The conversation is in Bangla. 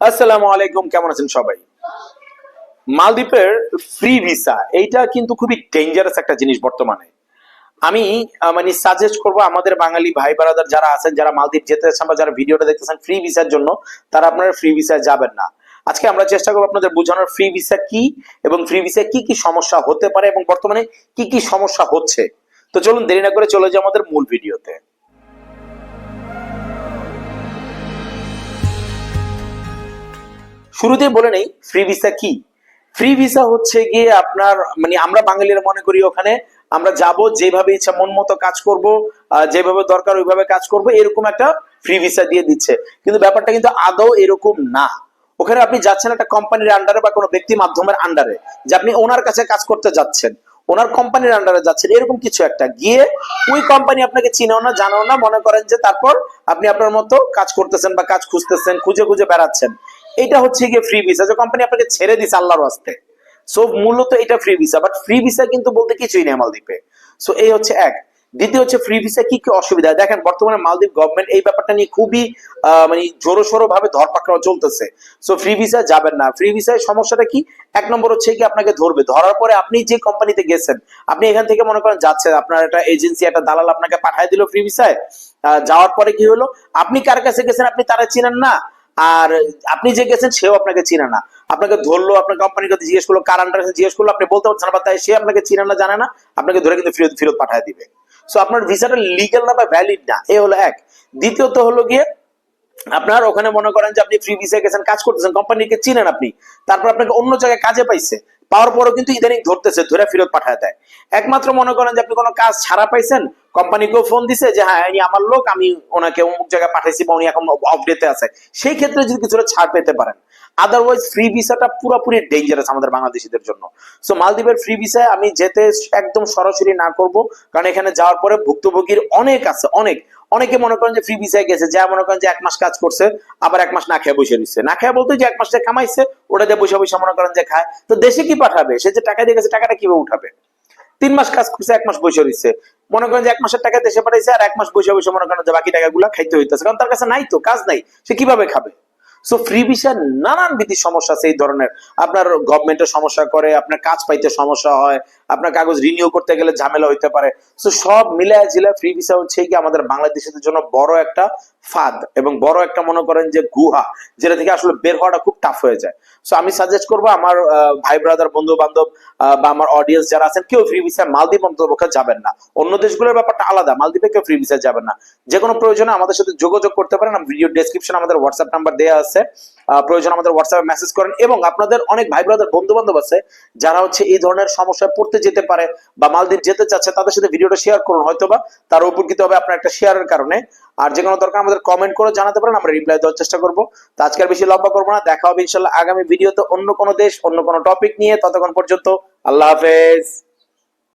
আসসালামু আলাইকুম, কেমন আছেন সবাই? মালদ্বীপের ফ্রি ভিসা এইটা কিন্তু খুবই ডেঞ্জারাস একটা জিনিস বর্তমানে। আমি মানে সাজেস্ট করব আমাদের বাঙালি ভাই বারাদার যারা আছেন, যারা মালদ্বীপ যেতে চাচ্ছেন বা যারা ভিডিওটা দেখতেছেন ফ্রি ভিসার জন্য, তারা আপনারা ফ্রি ভিসায় যাবেন না। আজকে আমরা চেষ্টা করব আপনাদের বোঝানোর ফ্রি ভিসা কি এবং ফ্রি ভিসায় কি কি সমস্যা হতে পারে এবং বর্তমানে কি কি সমস্যা হচ্ছে। তো চলুন দেরি না করে চলে যাই আমাদের মূল ভিডিওতে শুরুতেই বলে নেই ফ্রি ভিসা কি? ফ্রি ভিসা হচ্ছে গিয়ে আপনার মানে আমরা বাঙালিরা মনে করি ওখানে আমরা যাব যেভাবে ইচ্ছা, মন মতো কাজ করব যেভাবে দরকার ওইভাবে কাজ করব, এরকম একটা ফ্রি ভিসা দিয়ে দিচ্ছে। কিন্তু ব্যাপারটা কিন্তু আদৌ এরকম না। ওখানে আপনি যাচ্ছেন একটা কোম্পানির আন্ডারে বা কোনো ব্যক্তি মাধ্যমের আন্ডারে যে আপনি ওনার কাছে কাজ করতে যাচ্ছেন। ওনার কোম্পানির আন্ডারে যাচ্ছেন, এরকম কিছু একটা। গিয়ে ওই কোম্পানি আপনাকে চিনেও না, জানেও না, মনে করেন যে তারপর আপনি আপনার মতো কাজ করতেছেন বা কাজ খুঁজতেছেন, খুঁজে খুঁজে বেড়াচ্ছেন। এটা হচ্ছে গিয়ে ফ্রি ভিসা যে কোম্পানি আপনাকে ছেড়ে দিছে আল্লাহর হস্তে সো মূলত এটা free visa but free visa কিন্তু বলতে কিছুই নেই মালদ্বীপে। সো এই হচ্ছে এক। দ্বিতীয় হচ্ছে ফ্রি ভিসা কি কি অসুবিধা? দেখেন, বর্তমানে মালদ্বীপ গভর্নমেন্ট এই ব্যাপারটা নিয়ে খুবই মানে জোরো সোরো ভাবে ধরপাকড়াও চলতেছে। সো ফ্রি ভিসা যাবেন না। ফ্রি ভিসায় সমস্যাটা কি? এক নম্বর হচ্ছে কি আপনাকে ধরবে। ধরার পরে আপনি যে কোম্পানিতে গেছেন, আপনি এখান থেকে মনে করেন যাচ্ছেন, আপনার একটা এজেন্সি একটা দালাল আপনাকে পাঠিয়ে দিল ফ্রি ভিসায় যাওয়ার পরে কি হলো? আপনি কার কাছে গেছেন আপনি তারা চিনেন না? আর আপনি যে গেছেন, সেও আপনাকে চিনে না। আপনাকে ধরলো, আপনার কোম্পানির কাছে জিজ্ঞেস করল, কার আন্ডারে জিজ্ঞেস করল, আপনি বলতে পারছেন না তাই সে আপনাকে চিনে না, জানে না, আপনাকে ধরে কিন্তু ফেরত ফেরত পাঠিয়ে দিবে। সো আপনার ভিসাটা লিগ্যাল না বা ভ্যালিড না, এ হলো এক। দ্বিতীয়ত হলো গিয়ে, আপনার ওখানে মনে করেন যে আপনি ফ্রি ভিসা গেছেন, কাজ করতেছেন কোম্পানিকে চিনেন আপনি, তারপর আপনাকে অন্য জায়গায় কাজে পাইছে, পাওয়ার পরও কিন্তু ইদানিং ধরতেছে, ধরে ফেরত পাঠায় দেয়। একমাত্র মনে করেন যে আপনি কোনো কাজ ছাড়া পাইছেন কোম্পানিকেও ফোন দিছে যে হ্যাঁ ইনি আমার লোক, আমি ওনাকে অমুক জায়গায় পাঠাইছি বা উনি এখন অফ ডেতে আছে। সেই ক্ষেত্রে যদি কিছুটা ছাড় পেতে পারেন। আদারওয়াইজ ফ্রি ভিসাটা পুরোপুরি ডেঞ্জারাস আমাদের বাংলাদেশিদের জন্য। সো মালদ্বীপের ফ্রি ভিসায় আমি যেতে একদম সরাসরি না করব, কারণ এখানে যাওয়ার পরে ভুক্তভোগীর অনেক আছে, অনেক। অনেকে মনে করেন যে ফ্রি ভিসায় গেছে। যা মনে করেন যে, এক মাস কাজ করছে, আবার এক মাস না খেয়ে বসে রয়েছে। না খেয়ে বলতে যে, এক মাস যে কামাইছে ওটা দিয়ে বসে বসে মনে করেন যে, খায়। তো দেশে কি পাঠাবে? সে যে টাকা দিয়ে গেছে, টাকাটা কীভাবে উঠাবে? তিন মাস কাজ করছে, এক মাস বসে রয়েছে। মনে করেন যে এক মাসের টাকা দেশে পাঠাইছে আর এক মাস বসে বসে মনে করেন যে বাকি টাকাগুলো খাইতে হইতেছে। কারণ তার কাছে নাই তো, কাজ নাই। সে কীভাবে খাবে? সো ফ্রি ভিসার নানান বিধি সমস্যা আছে এই ধরনের। আপনার গভর্নমেন্টের সমস্যা করে, আপনার কাজ পাইতে সমস্যা হয় আপনার কাগজ রিনিউ করতে গেলে ঝামেলা হইতে পারে। সো সব মিলায় ঝিলায় ফ্রি ভিসা হচ্ছে কি আমাদের বাংলাদেশিদের জন্য বড় একটা ফাঁদ এবং বড় একটা মনে করেন যে গুহা, যেটা থেকে আসলে বের হওয়াটা খুব টাফ হয়ে যায়। সো আমি সাজেস্ট করব আমার ভাই ব্রাদার বন্ধু বান্ধব বা আমার অডিয়েন্স যারা আছেন, কেউ ফ্রি ভিসা মালদ্বীপ অন্তর্পক্ষে যাবেন না। অন্য দেশগুলোর ব্যাপারটা আলাদা, মালদ্বীপে কেউ ফ্রি ভিসা যাবেন না। যে কোনো প্রয়োজনে আমাদের সাথে যোগাযোগ করতে পারেন ভিডিও ডেসক্রিপশন আমাদের হোয়াটসঅ্যাপ নাম্বার দেওয়া আছে। প্রয়োজন আমাদের হোয়াটসঅ্যাপে মেসেজ করেন এবং আপনাদের অনেক ভাই ব্রাদার বন্ধু বান্ধব আছে যারা হচ্ছে এই ধরনের সমস্যায় পড়তে যেতে পারে বা মালদ্বীপ যেতে চাচ্ছে, তাদের সাথে ভিডিওটা শেয়ার করুন, হয়তোবা তার উপকৃত হবে আপনার একটা শেয়ারের কারণে। আর যে কোনো দরকার আমাদের কমেন্ট করে জানাতে পারেন, আমরা রিপ্লাই দেওয়ার চেষ্টা করব। তো আজকে আর বেশি লম্বা করব না, দেখা হবে ইনশাল্লাহ আগামী ভিডিওতে অন্য কোনো দেশ, অন্য কোনো টপিক নিয়ে ততক্ষণ পর্যন্ত, আল্লাহ হাফেজ।